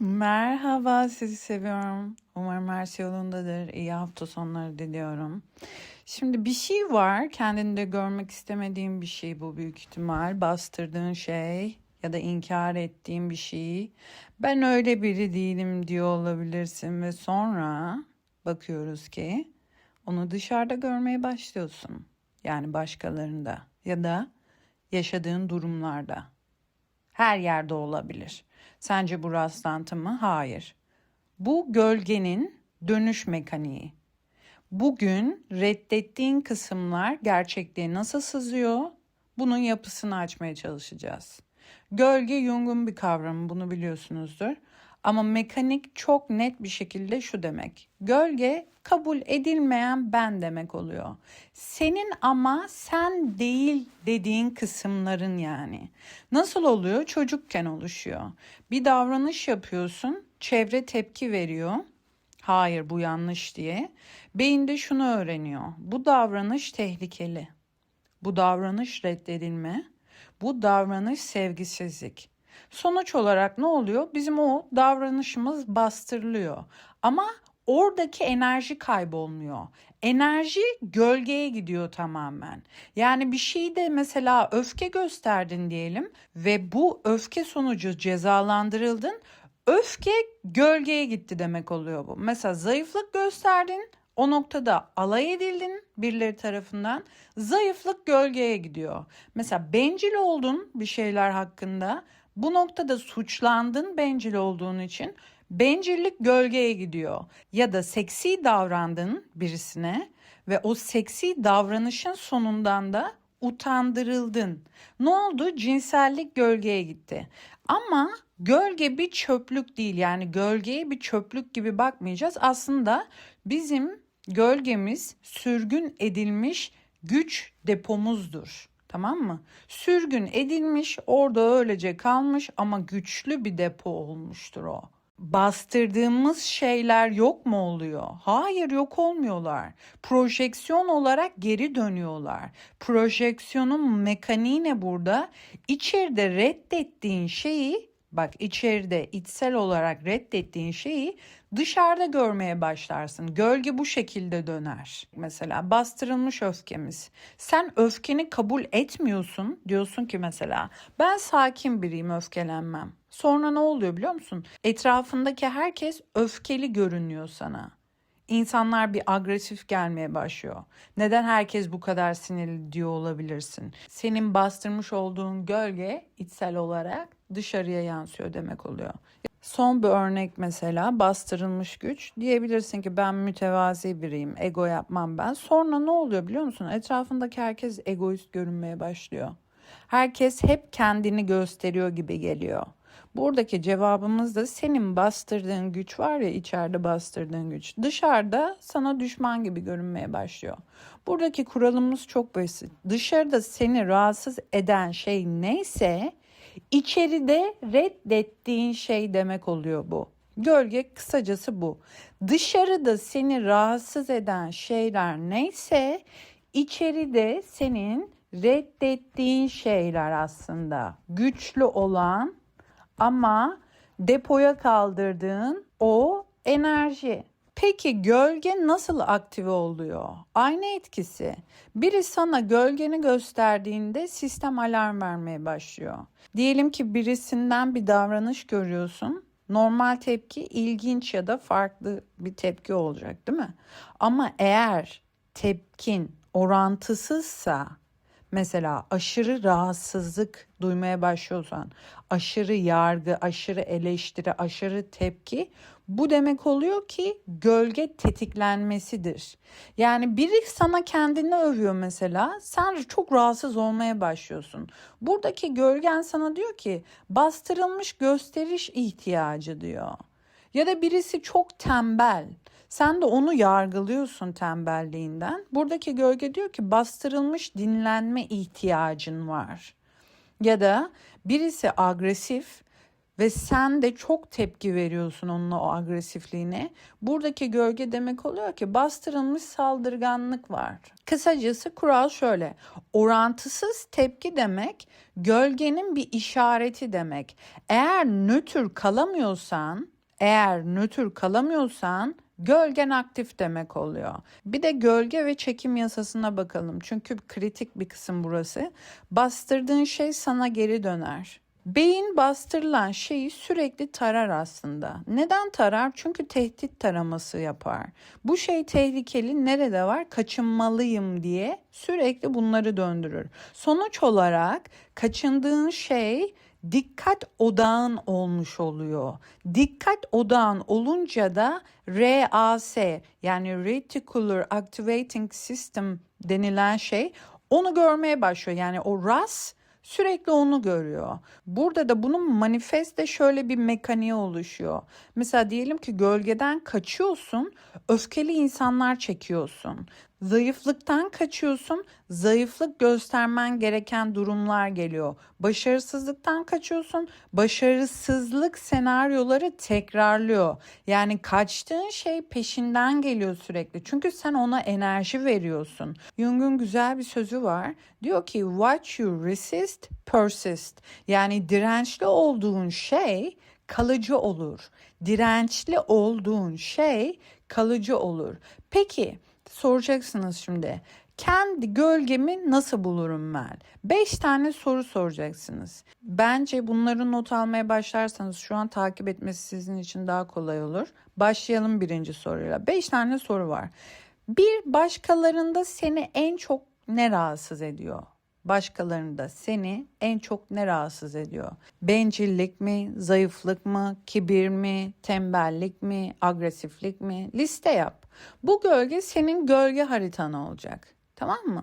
Merhaba, sizi seviyorum. Umarım her şey yolundadır. İyi hafta sonları diliyorum. Şimdi bir şey var, kendinde görmek istemediğin bir şey bu büyük ihtimal. Bastırdığın şey ya da inkar ettiğin bir şey. Ben öyle biri değilim diyor olabilirsin ve sonra bakıyoruz ki onu dışarıda görmeye başlıyorsun. Yani başkalarında ya da yaşadığın durumlarda. Her yerde olabilir. Sence bu rastlantı mı? Hayır. Bu gölgenin dönüş mekaniği. Bugün reddettiğin kısımlar gerçekliğe nasıl sızıyor? Bunun yapısını açmaya çalışacağız. Gölge Jung'un bir kavramı bunu biliyorsunuzdur. Ama mekanik çok net bir şekilde şu demek. Gölge kabul edilmeyen ben demek oluyor. Senin ama sen değil dediğin kısımların yani. Nasıl oluyor? Çocukken oluşuyor. Bir davranış yapıyorsun, çevre tepki veriyor. Hayır bu yanlış diye. Beyinde şunu öğreniyor. Bu davranış tehlikeli. Bu davranış reddedilme. Bu davranış sevgisizlik. Sonuç olarak ne oluyor? Bizim o davranışımız bastırılıyor. Ama oradaki enerji kaybolmuyor. Enerji gölgeye gidiyor tamamen. Yani bir şeyde mesela öfke gösterdin diyelim ve bu öfke sonucu cezalandırıldın. Öfke gölgeye gitti demek oluyor bu. Mesela zayıflık gösterdin, o noktada alay edildin birileri tarafından. Zayıflık gölgeye gidiyor. Mesela bencil oldun bir şeyler hakkında. Bu noktada suçlandın bencil olduğun için. Bencillik gölgeye gidiyor. Ya da seksi davrandın birisine ve o seksi davranışın sonundan da utandırıldın. Ne oldu? Cinsellik gölgeye gitti. Ama gölge bir çöplük değil. Yani gölgeye bir çöplük gibi bakmayacağız. Aslında bizim gölgemiz sürgün edilmiş güç depomuzdur. Tamam mı? Sürgün edilmiş, orada öylece kalmış ama güçlü bir depo olmuştur o. Bastırdığımız şeyler yok mu oluyor? Hayır yok olmuyorlar. Projeksiyon olarak geri dönüyorlar. Projeksiyonun mekaniği ne burada? İçeride reddettiğin şeyi Bak içeride içsel olarak reddettiğin şeyi dışarıda görmeye başlarsın. Gölge bu şekilde döner. Mesela bastırılmış öfkemiz. Sen öfkeni kabul etmiyorsun. Diyorsun ki mesela ben sakin biriyim öfkelenmem. Sonra ne oluyor biliyor musun? Etrafındaki herkes öfkeli görünüyor sana. İnsanlar bir agresif gelmeye başlıyor. Neden herkes bu kadar sinirli diyor olabilirsin. Senin bastırmış olduğun gölge içsel olarak dışarıya yansıyor demek oluyor. Son bir örnek mesela bastırılmış güç. Diyebilirsin ki ben mütevazi biriyim, ego yapmam ben. Sonra ne oluyor biliyor musun? Etrafındaki herkes egoist görünmeye başlıyor. Herkes hep kendini gösteriyor gibi geliyor. Buradaki cevabımız da senin bastırdığın güç var ya içeride bastırdığın güç. Dışarıda sana düşman gibi görünmeye başlıyor. Buradaki kuralımız çok basit. Dışarıda seni rahatsız eden şey neyse içeride reddettiğin şey demek oluyor bu. Gölge kısacası bu. Dışarıda seni rahatsız eden şeyler neyse içeride senin reddettiğin şeyler aslında. Güçlü olan ama depoya kaldırdığın o enerji. Peki gölge nasıl aktive oluyor? Aynı etkisi. Biri sana gölgeni gösterdiğinde sistem alarm vermeye başlıyor. Diyelim ki birisinden bir davranış görüyorsun. Normal tepki ilginç ya da farklı bir tepki olacak değil mi? Ama eğer tepkin orantısızsa Mesela aşırı rahatsızlık duymaya başlıyorsan, aşırı yargı, aşırı eleştiri, aşırı tepki bu demek oluyor ki gölge tetiklenmesidir. Yani biri sana kendini övüyor mesela, sen çok rahatsız olmaya başlıyorsun. Buradaki gölgen sana diyor ki bastırılmış gösteriş ihtiyacı diyor. Ya da birisi çok tembel. Sen de onu yargılıyorsun tembelliğinden. Buradaki gölge diyor ki bastırılmış dinlenme ihtiyacın var. Ya da birisi agresif, ve sen de çok tepki veriyorsun onun o agresifliğine. Buradaki gölge demek oluyor ki bastırılmış saldırganlık var. Kısacası kural şöyle. Orantısız tepki demek gölgenin bir işareti demek. Eğer nötr kalamıyorsan, eğer nötr kalamıyorsan gölgen aktif demek oluyor. Bir de gölge ve çekim yasasına bakalım. Çünkü kritik bir kısım burası. Bastırdığın şey sana geri döner. Beyin bastırılan şeyi sürekli tarar aslında. Neden tarar? Çünkü tehdit taraması yapar. Bu şey tehlikeli nerede var? Kaçınmalıyım diye sürekli bunları döndürür. Sonuç olarak kaçındığın şey dikkat odağın olmuş oluyor. Dikkat odağın olunca da RAS yani Reticular Activating System denilen şey onu görmeye başlıyor. Yani o RAS Sürekli onu görüyor. Burada da bunun manifeste şöyle bir mekaniği oluşuyor. Mesela diyelim ki gölgeden kaçıyorsun, öfkeli insanlar çekiyorsun. Zayıflıktan kaçıyorsun, zayıflık göstermen gereken durumlar geliyor. Başarısızlıktan kaçıyorsun, başarısızlık senaryoları tekrarlıyor. Yani kaçtığın şey peşinden geliyor sürekli. Çünkü sen ona enerji veriyorsun. Jung'un güzel bir sözü var. Diyor ki what you resist persist. Yani dirençli olduğun şey kalıcı olur. Dirençli olduğun şey kalıcı olur. Peki soracaksınız şimdi. Kendi gölgemi nasıl bulurum ben? 5 tane soru soracaksınız. Bence bunları not almaya başlarsanız şu an takip etmesi sizin için daha kolay olur. Başlayalım birinci soruyla. 5 tane soru var. Bir başkalarında seni en çok ne rahatsız ediyor? Başkalarında seni en çok ne rahatsız ediyor? Bencillik mi, zayıflık mı, kibir mi, tembellik mi, agresiflik mi? Liste yap. Bu gölge senin gölge haritan olacak. Tamam mı?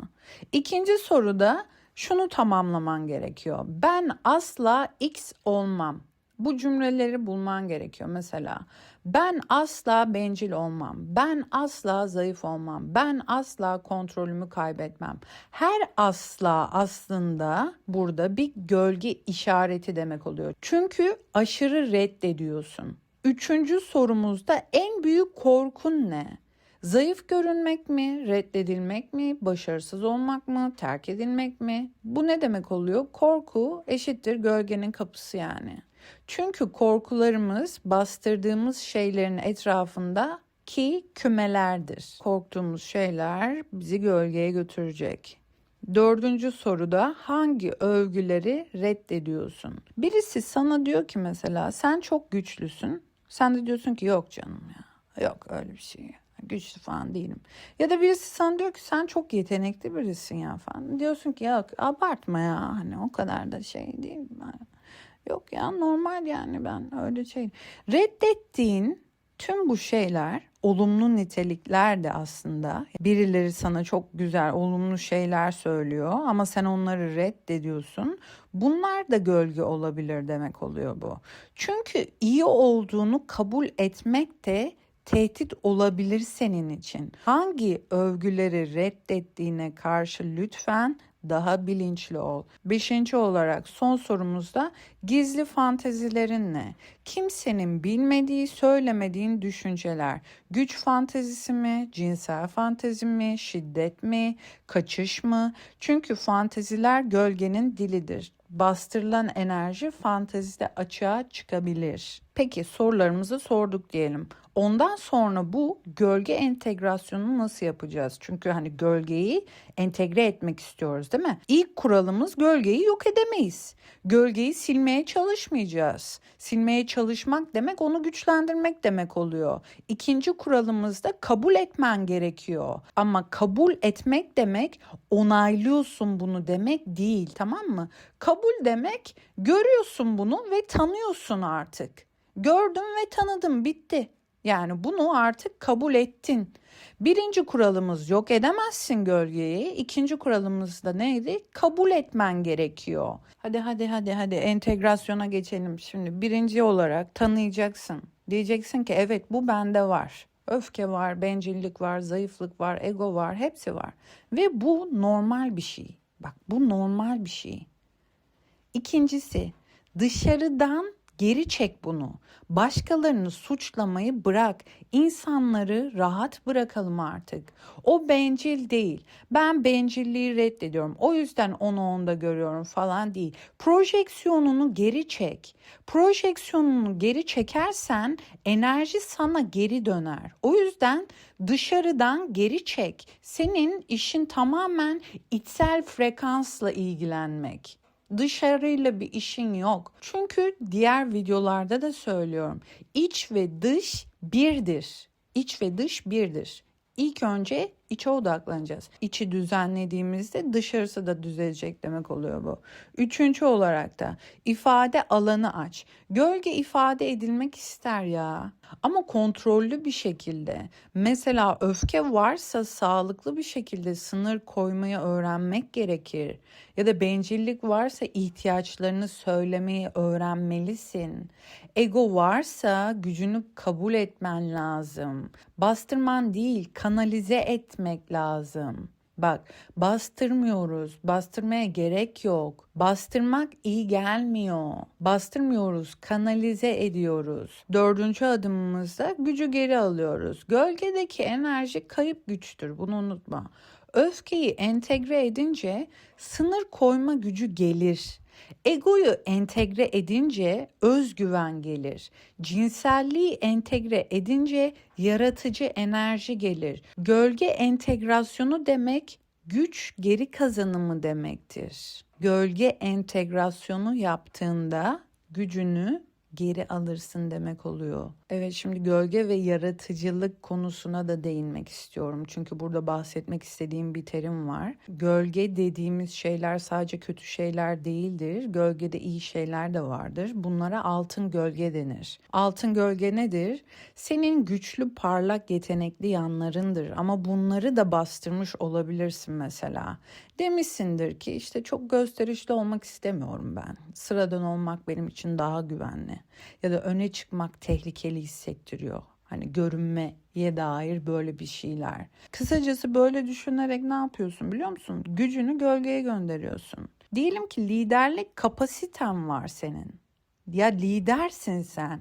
İkinci soruda şunu tamamlaman gerekiyor. Ben asla X olmam. Bu cümleleri bulman gerekiyor. Mesela ben asla bencil olmam. Ben asla zayıf olmam. Ben asla kontrolümü kaybetmem. Her asla aslında burada bir gölge işareti demek oluyor. Çünkü aşırı reddediyorsun. Üçüncü sorumuzda en büyük korkun ne? Zayıf görünmek mi, reddedilmek mi, başarısız olmak mı, terk edilmek mi? Bu ne demek oluyor? Korku eşittir gölgenin kapısı yani. Çünkü korkularımız bastırdığımız şeylerin etrafında ki kümelerdir. Korktuğumuz şeyler bizi gölgeye götürecek. Dördüncü soruda hangi övgüleri reddediyorsun? Birisi sana diyor ki mesela sen çok güçlüsün. Sen de diyorsun ki yok canım ya. Yok öyle bir şey. Güçlü falan değilim. Ya da birisi sana diyor ki sen çok yetenekli birisin ya falan. Diyorsun ki yok abartma ya hani o kadar da şey değil. Yok ya normal yani ben öyle şey. Reddettiğin tüm bu şeyler olumlu nitelikler de aslında. Birileri sana çok güzel olumlu şeyler söylüyor ama sen onları reddediyorsun. Bunlar da gölge olabilir demek oluyor bu. Çünkü iyi olduğunu kabul etmek de tehdit olabilir senin için. Hangi övgüleri reddettiğine karşı lütfen daha bilinçli ol. Beşinci olarak son sorumuzda gizli fantezilerin ne? Kimsenin bilmediği, söylemediğin düşünceler. Güç fantezisi mi, cinsel fantezi mi, şiddet mi, kaçış mı? Çünkü fanteziler gölgenin dilidir. Bastırılan enerji fantezide açığa çıkabilir. Peki sorularımızı sorduk diyelim. Ondan sonra bu gölge entegrasyonunu nasıl yapacağız? Çünkü hani gölgeyi entegre etmek istiyoruz değil mi? İlk kuralımız gölgeyi yok edemeyiz. Gölgeyi silmeye çalışmayacağız. Silmeye çalışmak demek onu güçlendirmek demek oluyor. İkinci kuralımız da kabul etmen gerekiyor. Ama kabul etmek demek onaylıyorsun bunu demek değil tamam mı? Kabul demek görüyorsun bunu ve tanıyorsun artık. Gördüm ve tanıdım bitti. Yani bunu artık kabul ettin. Birinci kuralımız yok edemezsin gölgeyi. İkinci kuralımız da neydi? Kabul etmen gerekiyor. Hadi hadi hadi hadi entegrasyona geçelim. Şimdi birinci olarak tanıyacaksın. Diyeceksin ki evet bu bende var. Öfke var, bencillik var, zayıflık var, ego var, hepsi var. Ve bu normal bir şey. Bak bu normal bir şey. İkincisi dışarıdan Geri çek bunu. Başkalarını suçlamayı bırak. İnsanları rahat bırakalım artık. O bencil değil. Ben bencilliği reddediyorum. O yüzden onu onda görüyorum falan değil. Projeksiyonunu geri çek. Projeksiyonunu geri çekersen enerji sana geri döner. O yüzden dışarıdan geri çek. Senin işin tamamen içsel frekansla ilgilenmek. Dışarıyla bir işin yok. Çünkü diğer videolarda da söylüyorum. İç ve dış birdir. İç ve dış birdir. İlk önce içe odaklanacağız. İçi düzenlediğimizde dışarısı da düzelecek demek oluyor bu. Üçüncü olarak da ifade alanı aç. Gölge ifade edilmek ister ya. Ama kontrollü bir şekilde. Mesela öfke varsa sağlıklı bir şekilde sınır koymayı öğrenmek gerekir. Ya da bencillik varsa ihtiyaçlarını söylemeyi öğrenmelisin. Ego varsa gücünü kabul etmen lazım. Bastırman değil, kanalize etmek lazım. Bak bastırmıyoruz. Bastırmaya gerek yok. Bastırmak iyi gelmiyor. Bastırmıyoruz. Kanalize ediyoruz. Dördüncü adımımızda gücü geri alıyoruz. Gölgedeki enerji kayıp güçtür. Bunu unutma. Öfkeyi entegre edince sınır koyma gücü gelir. Egoyu entegre edince özgüven gelir. Cinselliği entegre edince yaratıcı enerji gelir. Gölge entegrasyonu demek güç geri kazanımı demektir. Gölge entegrasyonu yaptığında gücünü geri alırsın demek oluyor. Evet şimdi gölge ve yaratıcılık konusuna da değinmek istiyorum. Çünkü burada bahsetmek istediğim bir terim var. Gölge dediğimiz şeyler sadece kötü şeyler değildir. Gölgede iyi şeyler de vardır. Bunlara altın gölge denir. Altın gölge nedir? Senin güçlü, parlak, yetenekli yanlarındır ama bunları da bastırmış olabilirsin mesela. Demişsindir ki işte çok gösterişli olmak istemiyorum ben. Sıradan olmak benim için daha güvenli. Ya da öne çıkmak tehlikeli hissettiriyor. Hani görünmeye dair böyle bir şeyler. Kısacası böyle düşünerek ne yapıyorsun biliyor musun? Gücünü gölgeye gönderiyorsun. Diyelim ki liderlik kapasiten var senin. Ya lidersin sen.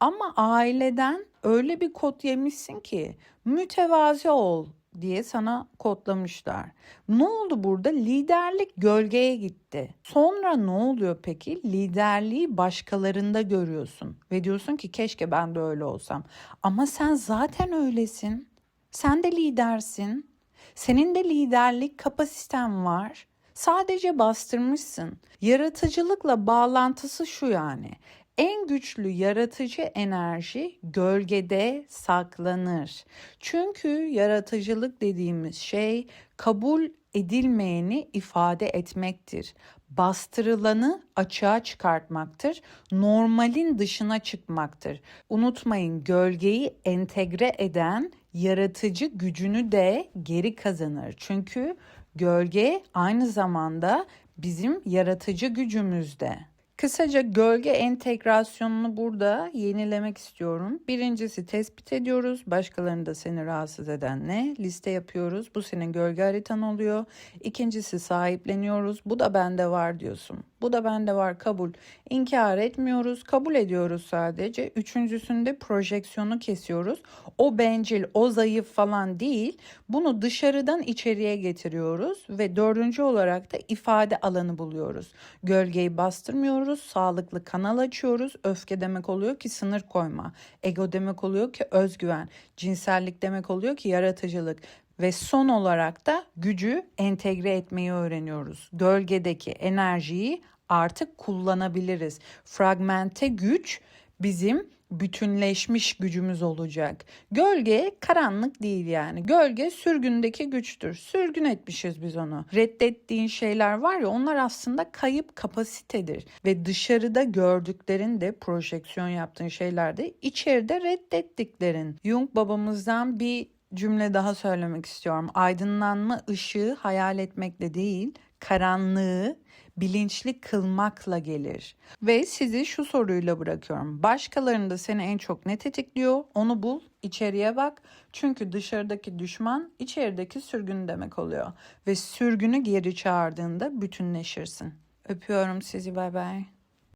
Ama aileden öyle bir kod yemişsin ki mütevazi ol, diye sana kodlamışlar. Ne oldu burada? Liderlik gölgeye gitti. Sonra ne oluyor peki? Liderliği başkalarında görüyorsun ve diyorsun ki keşke ben de öyle olsam. Ama sen zaten öylesin. Sen de lidersin. Senin de liderlik kapasiten var. Sadece bastırmışsın. Yaratıcılıkla bağlantısı şu yani. En güçlü yaratıcı enerji gölgede saklanır. Çünkü yaratıcılık dediğimiz şey kabul edilmeyeni ifade etmektir. Bastırılanı açığa çıkartmaktır. Normalin dışına çıkmaktır. Unutmayın gölgeyi entegre eden yaratıcı gücünü de geri kazanır. Çünkü gölge aynı zamanda bizim yaratıcı gücümüzde. Kısaca gölge entegrasyonunu burada yenilemek istiyorum. Birincisi tespit ediyoruz. Başkalarını da seni rahatsız eden ne? Liste yapıyoruz. Bu senin gölge haritan oluyor. İkincisi sahipleniyoruz. Bu da bende var diyorsun. Bu da bende var kabul. İnkar etmiyoruz. Kabul ediyoruz sadece. Üçüncüsünde projeksiyonu kesiyoruz. O bencil, o zayıf falan değil. Bunu dışarıdan içeriye getiriyoruz. Ve dördüncü olarak da ifade alanı buluyoruz. Gölgeyi bastırmıyoruz sağlıklı kanal açıyoruz. Öfke demek oluyor ki sınır koyma. Ego demek oluyor ki özgüven. Cinsellik demek oluyor ki yaratıcılık. Ve son olarak da gücü entegre etmeyi öğreniyoruz. Gölgedeki enerjiyi artık kullanabiliriz. Fragmente güç bizim bütünleşmiş gücümüz olacak. Gölge karanlık değil yani. Gölge sürgündeki güçtür. Sürgün etmişiz biz onu. Reddettiğin şeyler var ya onlar aslında kayıp kapasitedir. Ve dışarıda gördüklerin de projeksiyon yaptığın şeyler de içeride reddettiklerin. Jung babamızdan bir cümle daha söylemek istiyorum. Aydınlanma ışığı hayal etmekle değil, karanlığı bilinçli kılmakla gelir. Ve sizi şu soruyla bırakıyorum. Başkalarında seni en çok ne tetikliyor? Onu bul, içeriye bak. Çünkü dışarıdaki düşman içerideki sürgün demek oluyor. Ve sürgünü geri çağırdığında bütünleşirsin. Öpüyorum sizi bay bay.